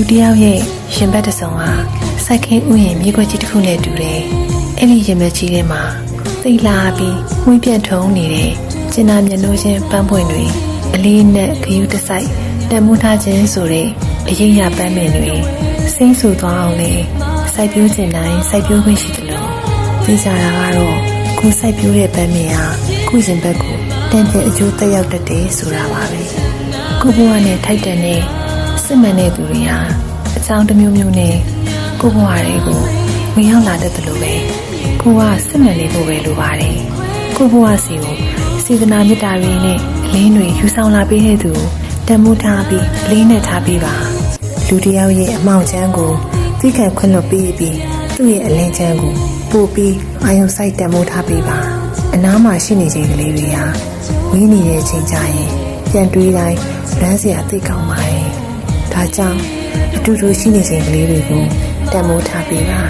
လူတစ်ယောက်ရဲ့ရင်ဘတ်တစ်စုံဟာစိုက်ခင်းဥယျာဉ်မြေခွက်ကြီးတစ်ခုနဲ့တူတယ်။အဲ့ဒီရင်ဘတ်ကြီးထဲမှာသိလာပြီးဝှင်းပြန့်ထုံနေတဲ့ကျင်နာမျက်နှာချင်းပန်းပွင့်တွေအလေးနဲ့ခရူးတစိုက်တန်မိုးထားခြင်းဆိုတဲ့အရေးရပန်းပင်တွေစိမ့်ဆူသွားအောင်လေစိုက်ပျိုးခြင်းတိုင်းစိုက်ပျိုးခွင့်ရှိတယ်လို့သိကြတာကတော့ကိုယ်စိုက်ပျိုးတဲ့ပန်းပင်ဟာခုရင်ဘတ်ကိုတန်တဲ့အကျိုးသက်ရောက်တတ်တယ်ဆိုတာပါပဲကိုဘွားနဲ့ထိုက်တန်တဲ့ စစ်မှန်တဲ့သူတွေဟာအကြောင်းတစ်မျိုးမျိုးနဲ့ကိုဘွားတွေကိုဝင်ရောက်လာတတ်တယ်လို့ပဲကိုကစစ်မှန်နေဖို့ပဲလိုပါတယ်ကိုဘွားစီကိုစေတနာမေတ္တာတွေနဲ့အလင်းတွေယူဆောင်လာပေးတဲ့သူကိုတန်မိုးထားပြီးအလေးနဲ့ထားပေးပါလူတစ်ယောက်ရဲ့အမောင်ချမ်းကိုသိခံခွင့်လွှတ်ပေးပြီးသူ့ရဲ့အလင်းချမ်းကိုပို့ပြီးအာယုံစိုက်တံမိုးထားပေးပါအနားမှာရှိနေချိန်ကလေးတွေဟာဝေးနေတဲ့ချိန်ကြရင်ပြန်တွေးတိုင်းလမ်းစရာသိကောင်းပါတယ် ဒါကြောင့်အတူတူရှိနေချိန်ကလေးတွေကိုတံမိုးထားပေးပါ